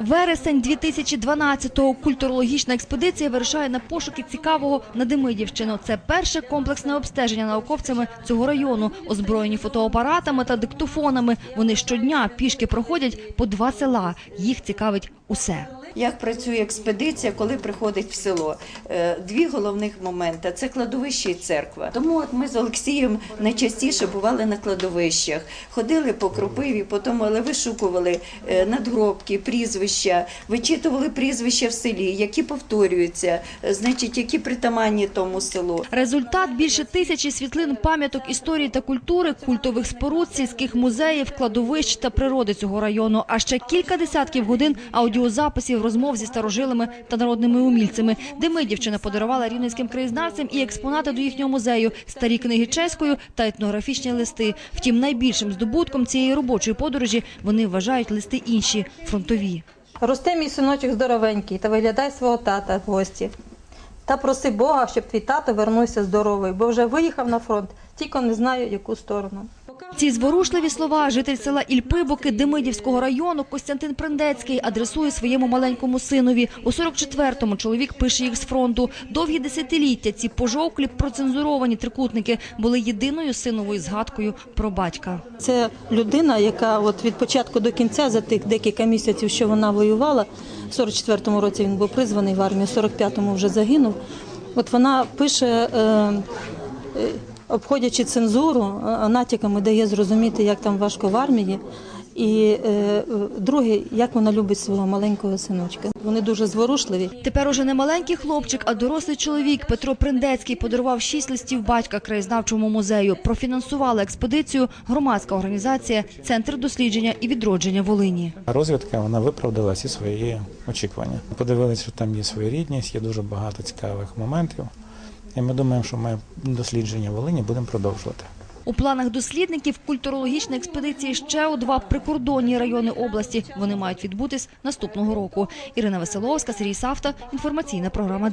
Вересень 2012-го культурологічна експедиція вирушає на пошуки цікавого на Демидівщину. Це перше комплексне обстеження науковцями цього району, озброєні фотоапаратами та диктофонами. Вони щодня пішки проходять по два села. Їх цікавить усе. Як працює експедиція, коли приходить в село? Е, Дві головних моменти це кладовище і церква. Тому от ми з Олексієм найчастіше бували на кладовищах, ходили по кропиві, потім але вишукували е, надгробки, прізвища, вичитували прізвища в селі, які повторюються, е, значить, які притаманні тому селу. Результат більше тисячі світлин пам'яток історії та культури, культових споруд, сільських музеїв, кладовищ та природи цього району. А ще кілька десятків годин аудіозаписів розмов зі старожилами та народними умільцями. Демидівщина подарувала рівненським краєзнавцям і експонати до їхнього музею, старі книги чеською та етнографічні листи. Втім, найбільшим здобутком цієї робочої подорожі вони вважають листи інші фронтові. Росте мій синочок здоровенький та виглядай свого тата в гості. Та проси Бога, щоб твій тато вернувся здоровий, бо вже виїхав на фронт, тільки не знаю, яку сторону. Ці зворушливі слова житель села Ільпибоки Демидівського району Костянтин Приндецький адресує своєму маленькому синові. У 44-му чоловік пише їх з фронту. Довгі десятиліття ці пожовклі процензуровані трикутники були єдиною синовою згадкою про батька. Це людина, яка от від початку до кінця, за тих декілька місяців, що вона воювала, в 44-му році він був призваний в армію, в 45-му вже загинув. От вона пише, е, е, обходячи цензуру, е, натяками дає зрозуміти, як там важко в армії. І е, е, друге, як вона любить свого маленького синочка. Вони дуже зворушливі. Тепер уже не маленький хлопчик, а дорослий чоловік Петро Приндецький подарував шість листів батька краєзнавчому музею. Профінансувала експедицію громадська організація Центр дослідження і відродження Волині. Розвідка вона виправдала всі свої очікування. Подивилися, що там є своєрідність, є дуже багато цікавих моментів. І ми думаємо, що ми дослідження Волині будемо продовжувати. У планах дослідників культурологічна експедиції ще у два прикордонні райони області. Вони мають відбутись наступного року. Ірина Веселовська, Сергій Савта. Інформаційна програма.